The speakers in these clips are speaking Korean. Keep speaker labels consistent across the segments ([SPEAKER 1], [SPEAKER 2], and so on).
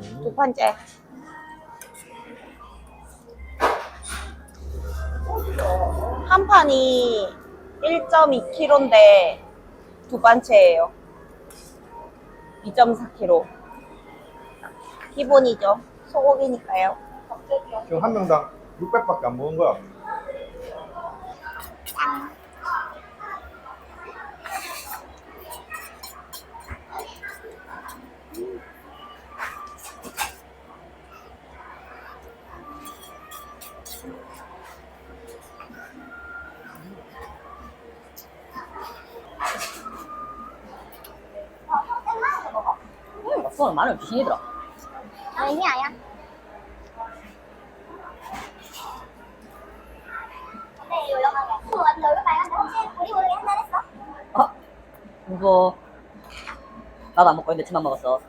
[SPEAKER 1] 두 판째. 한 판이 1.2kg인데 두 판째예요. 2.4kg. 기본이죠. 소고기니까요.
[SPEAKER 2] 지금 한 명당 600밖에 안 먹은 거야.
[SPEAKER 3] 음, 맛있어. 마늘 귀신이더라.
[SPEAKER 4] 아니 아야. 네, 요령하게. 또 완전 얼굴 빨간데 혹시 우리 모르게 한잔 했어?
[SPEAKER 3] 아, 무서워. 나도 안 먹고 있는데 지만 먹었어.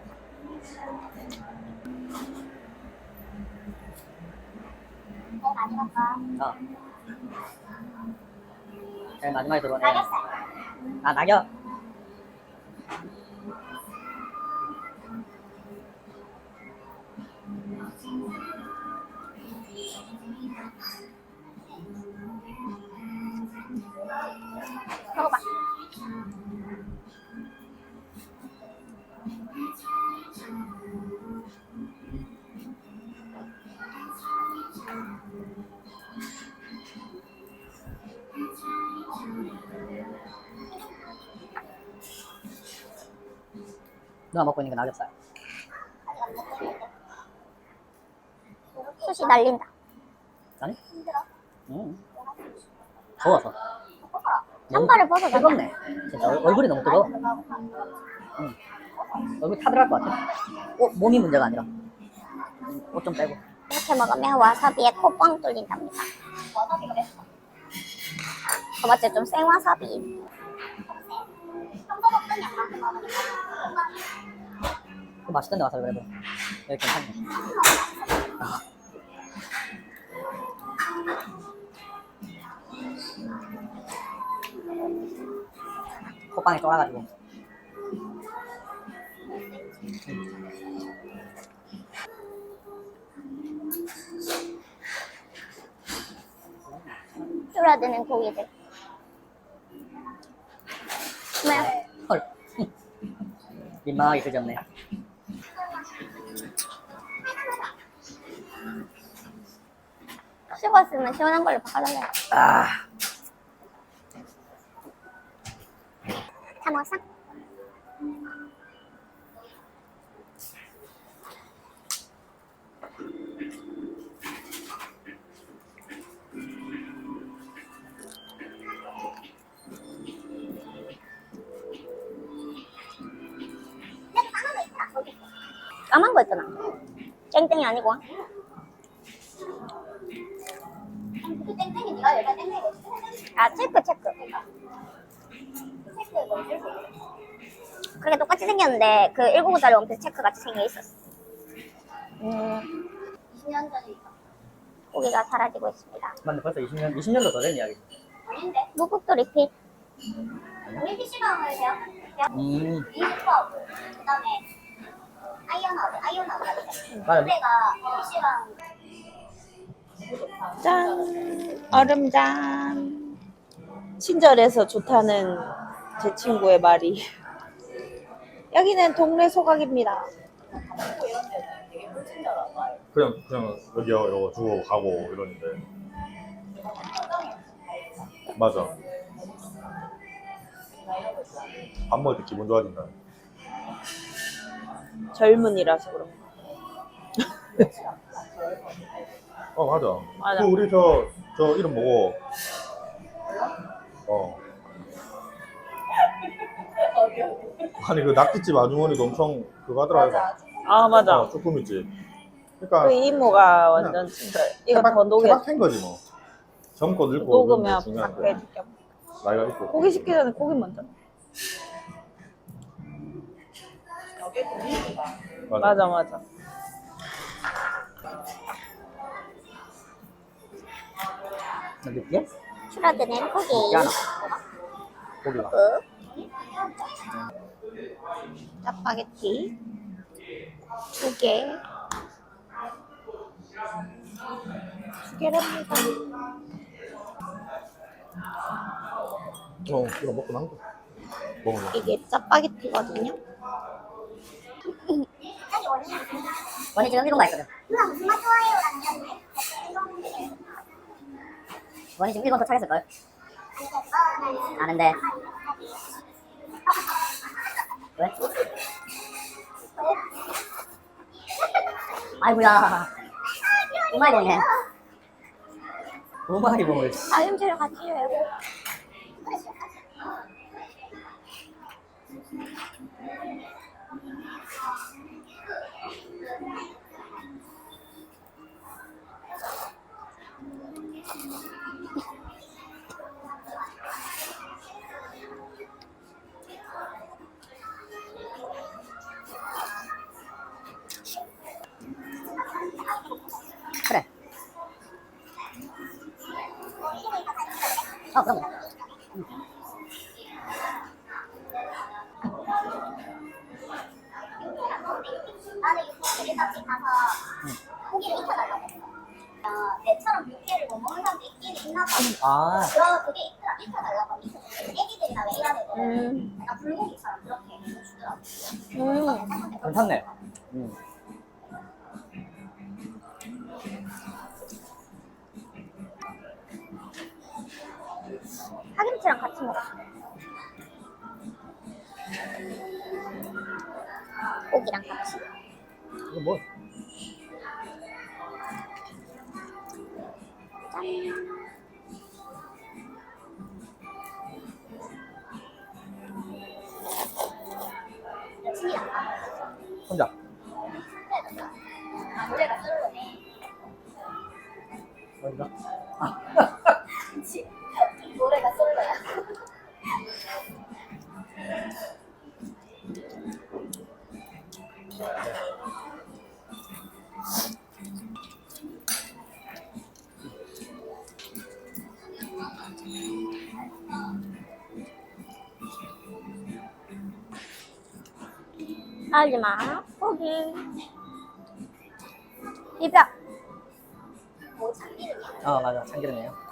[SPEAKER 4] 네, 마지막 거.
[SPEAKER 3] 어. 제일 마지막에 들어오네.
[SPEAKER 4] 알겠어.
[SPEAKER 3] 아, 낙엽. 누가 먹고 있는 게 낙엽살.
[SPEAKER 4] 숱이 날린다.
[SPEAKER 3] 아니?
[SPEAKER 4] 힘들어.
[SPEAKER 3] 음. 더워서.
[SPEAKER 4] 신발을 벗어
[SPEAKER 3] 뜨겁네. 진짜 얼- 얼굴이 너무 뜨거워. 응. 얼굴 타들어갈 것 같아. 어, 몸이 문제가 아니라. 옷 좀 빼고.
[SPEAKER 4] 이렇게 먹으면 와사비에 코뻥 뚫린답니다. 어, 맞지? 좀 생와사비.
[SPEAKER 3] 맛있던데 와서 그래도. 여기 괜찮네. 콧방에 쫄아가지고.
[SPEAKER 4] 줄어드는 고기들. 왜?
[SPEAKER 3] 헐. 민망하게 그졌네.
[SPEAKER 4] 식었으면 시원한 걸로 바꿔달래.
[SPEAKER 3] 아,
[SPEAKER 4] 까만 거 있잖아. 땡땡이 아니고. 그 땡땡이 네가 여기다 땡땡이 아 체크 체크. 그게 똑같이 생겼는데 그 199짜리 원피스 체크 같이 생겨 있었어. 음, 20년 전이니까. 고기가 사라지고 있습니다.
[SPEAKER 3] 맞네. 벌써 20년, 20년도 더 된 이야기.
[SPEAKER 4] 아닌데? 무국도 리필. 우리 PC방을 대학, 대학
[SPEAKER 3] 음,
[SPEAKER 4] 인스파하고 그다음에 아이언하고 아이언하고
[SPEAKER 3] 맞아.
[SPEAKER 4] 그때가 PC방
[SPEAKER 1] 짠! 얼음잔. 친절해서 좋다는 제 친구의 말이. 여기는 동네 소각입니다.
[SPEAKER 2] 그냥 그냥 여기요 이거 주고 가고 이러는데. 맞아. 밥 먹을 때 기분 좋아진다.
[SPEAKER 1] 젊은이라서 그런 거.
[SPEAKER 2] 어 맞아.
[SPEAKER 1] 맞아.
[SPEAKER 2] 그 우리 저 저 이름 뭐고? 어. 아니 그 낙지집 아주머니도 엄청 그거 하더라.
[SPEAKER 1] 아, 맞아.
[SPEAKER 2] 어, 쭈꾸미집. 그러니까
[SPEAKER 1] 그 이모가 완전 친절. 이거 더 녹여.
[SPEAKER 2] 케박한 거지 뭐. 젊고 늙고
[SPEAKER 1] 녹으면
[SPEAKER 2] 중요한데
[SPEAKER 1] 해줄게.
[SPEAKER 2] 나이가 있고.
[SPEAKER 1] 고기 식기 전에 고기 먼저.
[SPEAKER 2] 맞아.
[SPEAKER 1] 맞아, 맞아.
[SPEAKER 3] 느끼해?
[SPEAKER 4] 줄어드는 고기.
[SPEAKER 3] 느끼하나? 고기가.
[SPEAKER 4] 그
[SPEAKER 1] 짜파게티.
[SPEAKER 5] 두 개. 두 개랍니다.
[SPEAKER 3] 어, 이거 먹고 난 거. 먹을래.
[SPEAKER 5] 이게 짜파게티거든요.
[SPEAKER 6] 원이 지금 일본 가 있거든.
[SPEAKER 5] 무슨 맛 좋아해요 라는
[SPEAKER 6] 원이 지금 일본 도착했을걸? 아는데. 왜? 아이고야. 오마이봉이네. 오마이봉을.
[SPEAKER 5] 다림질을 같이 해요.
[SPEAKER 6] 어, 그럼.
[SPEAKER 5] 나는 이거 되게까지 가서 고기를 익혀달라고 했어. 어, 내처럼 육회를 못 먹는 사람도 있긴 있나 봐.
[SPEAKER 6] 아,
[SPEAKER 5] 그럼 그게 있더라. 익혀달라고. 익혀서 애기들이 나 왜 이런 애들
[SPEAKER 4] 음.
[SPEAKER 5] 불고기처럼 그렇게 해주더라고.
[SPEAKER 4] 음.
[SPEAKER 6] 괜찮네. 음.
[SPEAKER 5] 파김치랑 같이 먹어. 고기랑 같이.
[SPEAKER 6] 이거 뭐?
[SPEAKER 5] 친이랑
[SPEAKER 6] 혼자.
[SPEAKER 5] 아, 노래가 솔로네.
[SPEAKER 6] 어디가?
[SPEAKER 5] 그치? 하지 마. 고기. 입에. 뭐 참기름이야?
[SPEAKER 6] 어, 맞아. 참기름이에요.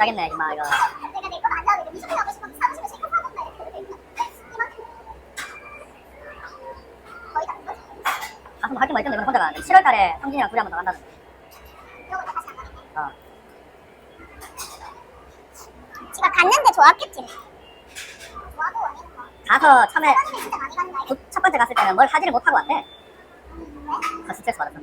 [SPEAKER 6] 시작했네, 임마, 이거.
[SPEAKER 5] 내가 내 거안 사는데 미소리 하고 싶어서 사고 싶어서 이거 사던데 이만큼 거의 다된 거지?
[SPEAKER 6] 아, 좀 할게 뭐 있던데, 혼자 가는데. 7월 달에 성진이랑 둘이 한번 더.
[SPEAKER 5] 지가 갔는데 좋았겠지 좋아도
[SPEAKER 6] 가서 처음에 첫 번째 갔을 때는 뭘 하지를 못하고 왔대. 더 스트레스 받았어.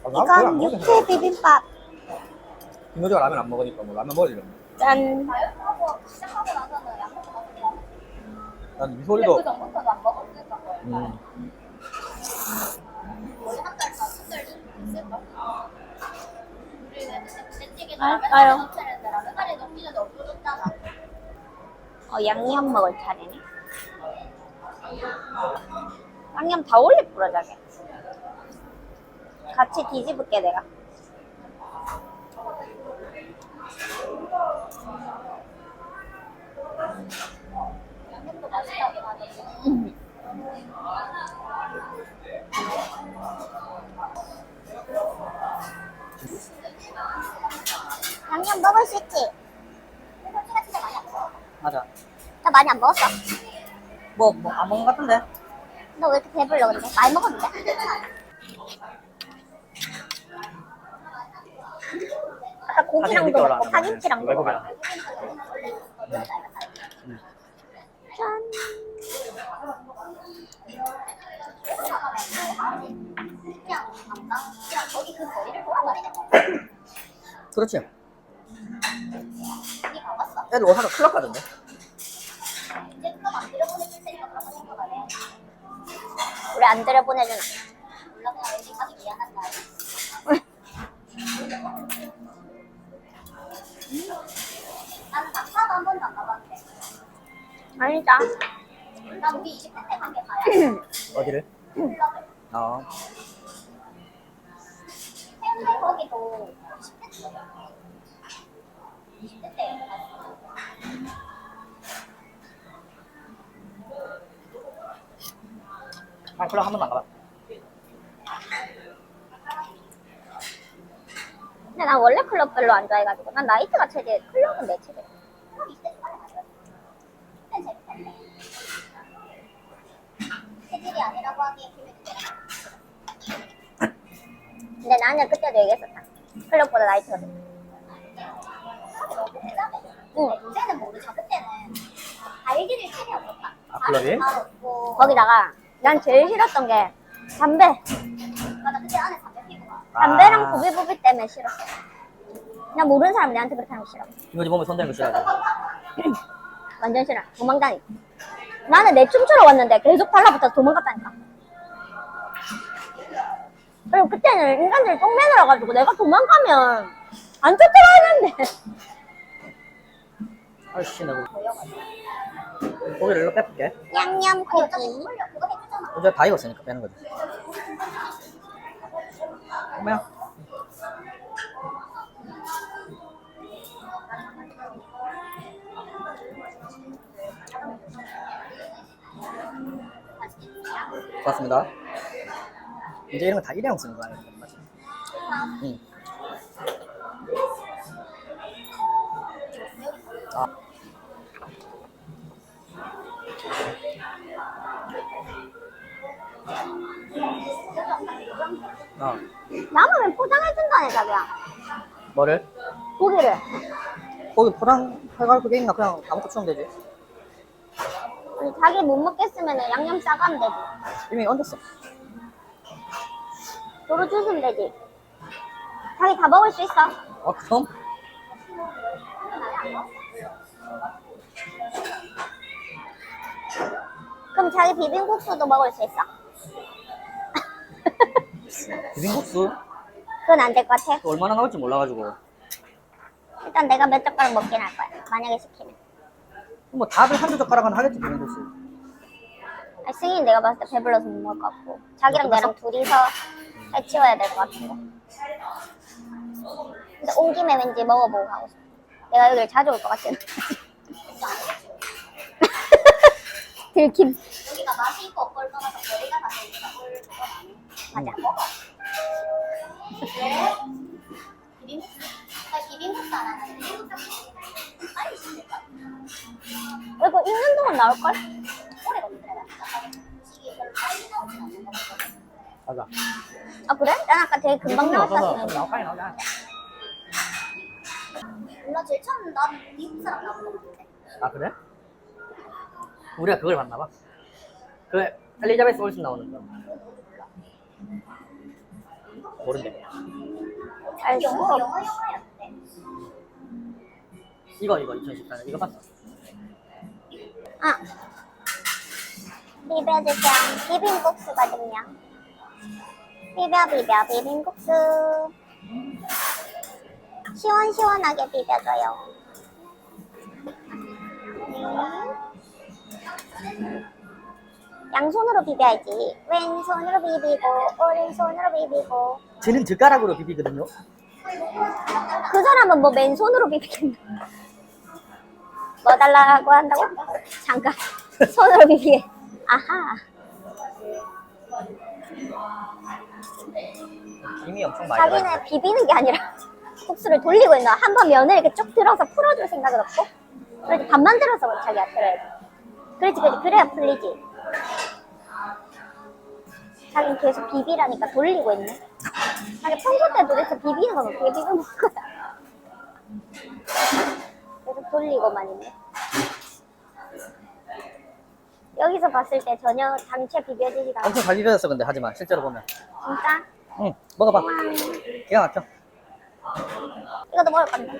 [SPEAKER 5] 이건
[SPEAKER 3] 먹어.
[SPEAKER 5] 육회 비빔밥
[SPEAKER 3] 김효지가 라면 안 먹으니까 뭐 라면 먹으려고.
[SPEAKER 5] 짠.
[SPEAKER 3] 난 미소리도
[SPEAKER 7] 먹었으니까
[SPEAKER 3] 음,
[SPEAKER 4] 알까요?
[SPEAKER 7] 어,
[SPEAKER 4] 양념 먹을 차례네. 양념 다 올릴 뿌려 자게. 같이 뒤집을게 내가. 양념도
[SPEAKER 5] 맛있다 양념 먹을 수 있지?
[SPEAKER 3] 맞아.
[SPEAKER 4] 나 많이 안 먹었어?
[SPEAKER 3] 뭐, 뭐, 안 먹은 것 같은데?
[SPEAKER 4] 너 왜 이렇게 배불러 근데? 많이 먹었는데? 아까 고기랑도 먹고 파김치랑도 먹어. 짠.
[SPEAKER 3] 그렇지.
[SPEAKER 5] 니 가봤어?
[SPEAKER 3] 애들 오사가 클럽 가던데?
[SPEAKER 5] 이제 그거 막들
[SPEAKER 4] 우리 안 들여보내주나?
[SPEAKER 5] 몰라 그냥 왠지 가기 미안한 날. 나는 낙타도 한 번도 안 가봤는데.
[SPEAKER 4] 아니다.
[SPEAKER 5] 나 우리 20대 때간게 가야
[SPEAKER 3] 어디를?
[SPEAKER 5] 클럽을.
[SPEAKER 3] 어.
[SPEAKER 5] 거기도 20대 때. 20대 때.
[SPEAKER 3] 아, 클럽 한 번도 안 가봐.
[SPEAKER 4] 근데 난 원래 클럽 별로 안 좋아해가지고 난 나이트가 최대 클럽은 내 최대.
[SPEAKER 5] 그럼 20대 초반에 갔어. 그땐 재밌었는데. 체질이 아니라고 하기에 기분이 되나?
[SPEAKER 4] 근데 나는 그때도 얘기했었다. 클럽보다 나이트가 좋다. 응.
[SPEAKER 5] 요새는 모르죠. 그때는 알기를 틈이 없었다.
[SPEAKER 3] 아, 클럽이?
[SPEAKER 5] 다 없고.
[SPEAKER 4] 거기다가 난 제일 싫었던 게 담배.
[SPEAKER 5] 맞아, 그때 안에 담배 피고 가.
[SPEAKER 4] 담배랑
[SPEAKER 3] 아.
[SPEAKER 4] 부비부비 때문에 싫었어. 난 모르는 사람 내한테 그렇게 하는 거 싫어.
[SPEAKER 3] 이모지 보면 손대는 거 싫어하지.
[SPEAKER 4] 완전 싫어. 도망다니. 나는 내 춤추러 왔는데 계속 달라붙어서 도망갔다니까. 그리고 그때는 인간들이 똥매너라 가지고 내가 도망가면 안 쫓아가는데.
[SPEAKER 3] 아이씨, 나 그거. 고기를 일로 빼볼게.
[SPEAKER 4] 양념 고기.
[SPEAKER 5] 그거 해
[SPEAKER 3] 어제 다 익었으니까 빼는 거지. 엄마야. 고맙습니다. 이제 이런 거 다 일회용 쓰는 거야. 응. 아. 어.
[SPEAKER 4] 남으면 포장해준다네, 자기야.
[SPEAKER 3] 뭐를?
[SPEAKER 4] 고기를.
[SPEAKER 3] 거기 포장해갈 그게 있나? 그냥 다 먹고 치우면 되지.
[SPEAKER 4] 아니, 자기 못 먹겠으면 양념 싸가면 되지.
[SPEAKER 3] 이미 얹었어.
[SPEAKER 4] 도로 주시면 되지. 자기 다 먹을 수 있어.
[SPEAKER 3] 어, 그럼?
[SPEAKER 4] 그럼 자기 비빔국수도 먹을 수 있어.
[SPEAKER 3] 비빔국수?
[SPEAKER 4] 그건 안 될 것 같아.
[SPEAKER 3] 또 얼마나 나올지 몰라가지고.
[SPEAKER 4] 일단 내가 몇 젓가락 먹긴 할 거야. 만약에 시키면.
[SPEAKER 3] 뭐 다들 한두 젓가락은 하겠지, 비빔국수.
[SPEAKER 4] 아니, 승인 내가 봤을 때 배불러서 못 먹을 것 같고. 자기랑 나랑 둘이서 해치워야 될 것 같은데. 근데 온 김에 왠지 먹어보고 가고 싶어. 내가 여기를 자주 올 것 같지는. 들킴.
[SPEAKER 5] 여기가 맛이 있고 없고를 떠나서 그건 아니야.
[SPEAKER 4] 맞아.
[SPEAKER 5] 먹어. 왜? 비빔국수? 나 비빔국수 안 하는데 비빔국수 빨리 시킬까?
[SPEAKER 4] 이거 있는 동안 나올걸?
[SPEAKER 5] 오래 걸리더라. 시기 별로 빨리 나오진 않는 것 같아.
[SPEAKER 3] 맞아.
[SPEAKER 4] 아, 그래? 난 아까 되게 금방 나왔다 했는데.
[SPEAKER 3] 나오까지 나오자.
[SPEAKER 5] 몰라 제일 처음 난 미국 사람 나온 것 같은데.
[SPEAKER 3] 아, 그래? 우리가 그걸 봤나 봐. 그, 엘리자베스 올슨 나오는 거. 모른대.
[SPEAKER 4] 알 수가
[SPEAKER 5] 영어
[SPEAKER 4] 없어.
[SPEAKER 5] 영어 영화였는데.
[SPEAKER 3] 이거, 이거, 2014년. 이거 봤어.
[SPEAKER 4] 아. 비벼주세요. 비빔국수거든요. 비벼, 비벼, 비빔국수. 시원시원하게 비벼줘요. 음. 양손으로 비벼야지. 왼손으로 비비고, 오른손으로 비비고.
[SPEAKER 3] 쟤는 젓가락으로 비비거든요.
[SPEAKER 4] 그 사람은 뭐 맨손으로 비비겠나? 뭐 달라고 한다고? 잠깐. 손으로 비비게. 아하.
[SPEAKER 3] 김이 엄청 많이 들어가
[SPEAKER 4] 자기는 비비는 게 아니라 국수를 돌리고 있나 한 번 면을 이렇게 쭉 들어서 풀어줄 생각은 없고 그렇지 반만 들어서 자기가 들어야지 그렇지 그렇지 그래야 풀리지 자기는 계속 비비라니까 돌리고 있네. 자기 평소 때 도대체 비비는 건 어떻게 비비는 거야? 계속 돌리고만 있네. 여기서 봤을 때 전혀 당체 비벼지지가 않아.
[SPEAKER 3] 엄청 잘 비벼졌어 근데. 하지만 실제로 보면.
[SPEAKER 4] 진짜?
[SPEAKER 3] 응. 먹어봐.
[SPEAKER 4] 음,
[SPEAKER 3] 기가 막혀.
[SPEAKER 4] 이것도 먹을 건데.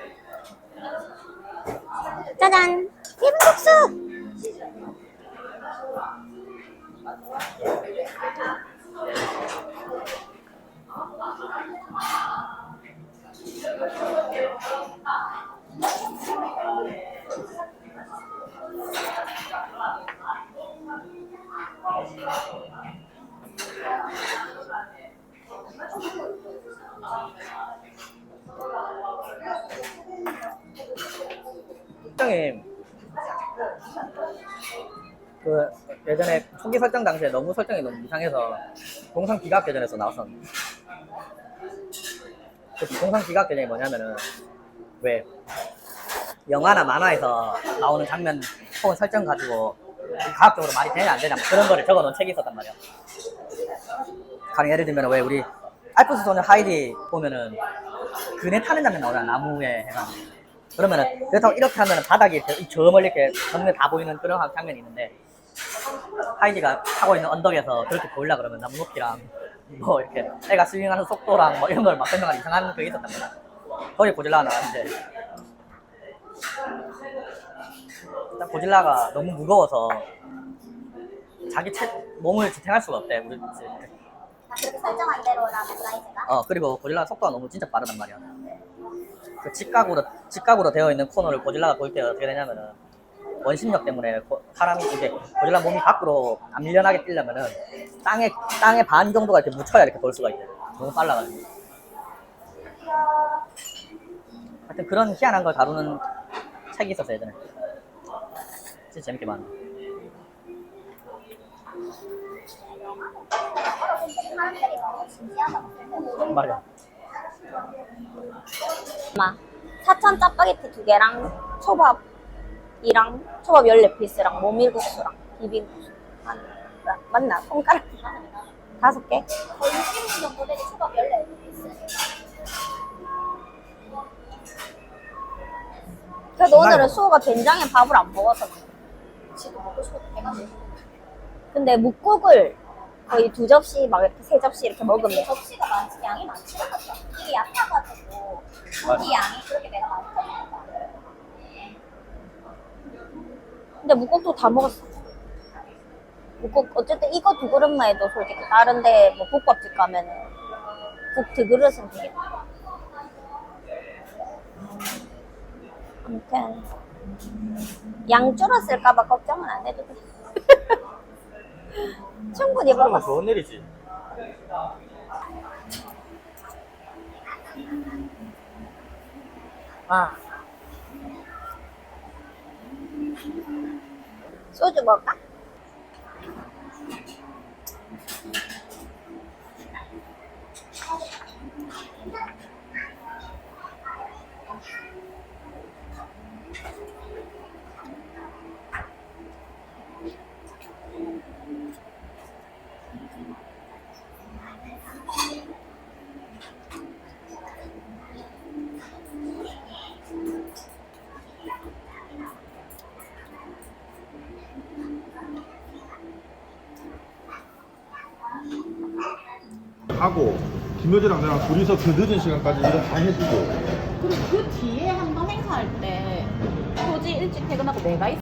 [SPEAKER 4] 짜잔! 비빔국수!
[SPEAKER 3] 설정 당시에 너무 설정이 너무 이상해서 동상 기각 계전에서 나왔었는데. 그 동상 기각 계전이 뭐냐면은 왜 영화나 만화에서 나오는 장면 혹은 설정 가지고 과학적으로 말이 되냐 안 되냐 뭐 그런 거를 적어놓은 책이 있었단 말이야. 가령 예를 들면 왜 우리 알프스 소녀 하이디 보면은 그네 타는 장면 나오잖아 나무에 해가지고. 그러면은 그렇다고 이렇게 하면은 바닥이 저 멀리 이렇게 전면 다 보이는 그런 장면이 있는데 하이디가 타고 있는 언덕에서 그렇게 보이려 그러면 나무 높이랑 뭐 이렇게 애가 스윙하는 속도랑 뭐 이런 걸막 설명하는 이상한 그게 있었단 말이야 거기 고질라가 나왔는데 일단 고질라가 너무 무거워서 자기 체, 몸을 지탱할 수가 없대 우리
[SPEAKER 4] 아, 그렇게 설정한 대로라면 사이즈가?
[SPEAKER 3] 어 그리고 고질라 속도가 너무 진짜 빠르단 말이야. 그 직각으로 직각으로 되어 있는 코너를 고질라가 돌때 어떻게 되냐면은 원심력 때문에 고- 사람이 이제 고질라 몸이 밖으로 안 밀려나게 뛰려면은 땅에 땅에 반 정도가 이렇게 묻혀야 이렇게 돌 수가 있대. 너무 빨라가지고. 하여튼 그런 희한한 걸 다루는 책이 있었어 예전에. 진짜 재밌게 봤네. 맞아.
[SPEAKER 1] 엄마 사천 짜파게티 두 개랑 초밥 이랑 초밥 14피스랑 모밀국수랑 비빔국수 맞나? 맞나? 손가락 다섯 개?
[SPEAKER 4] 거의 60분 정도 되는 초밥 14개 있어요.
[SPEAKER 1] 그래도 오늘은 수호가 된장에 밥을 안 먹어서 그래.
[SPEAKER 4] 지도 먹고 싶어도 배가 돼.
[SPEAKER 1] 근데 묵국을 거의 두 접시 막 이렇게 세 접시 이렇게 먹으면
[SPEAKER 4] 접시가 많지, 양이 많지 않았어. 이게 얕아가지고 고기 양이 그렇게 내가 많이 먹었다.
[SPEAKER 1] 근데 묵국도 다 먹었어 묵국 어쨌든 이거 두 그릇만 해도 솔직히 다른데 뭐 국밥집 가면은 국 두 그릇은 되겠다 아무튼 양 줄었을까봐 걱정은 안 해도 돼 충분히
[SPEAKER 2] 그러면
[SPEAKER 1] 먹었어
[SPEAKER 2] 좋은 일이지.
[SPEAKER 1] 아. 소주 먹을까?
[SPEAKER 2] 하고 김효재랑 나랑 둘이서 그 늦은 시간까지 일을 다 해주고.
[SPEAKER 8] 그리고 그 뒤에 한 번 행사할 때 소지 일찍 퇴근하고 내가 있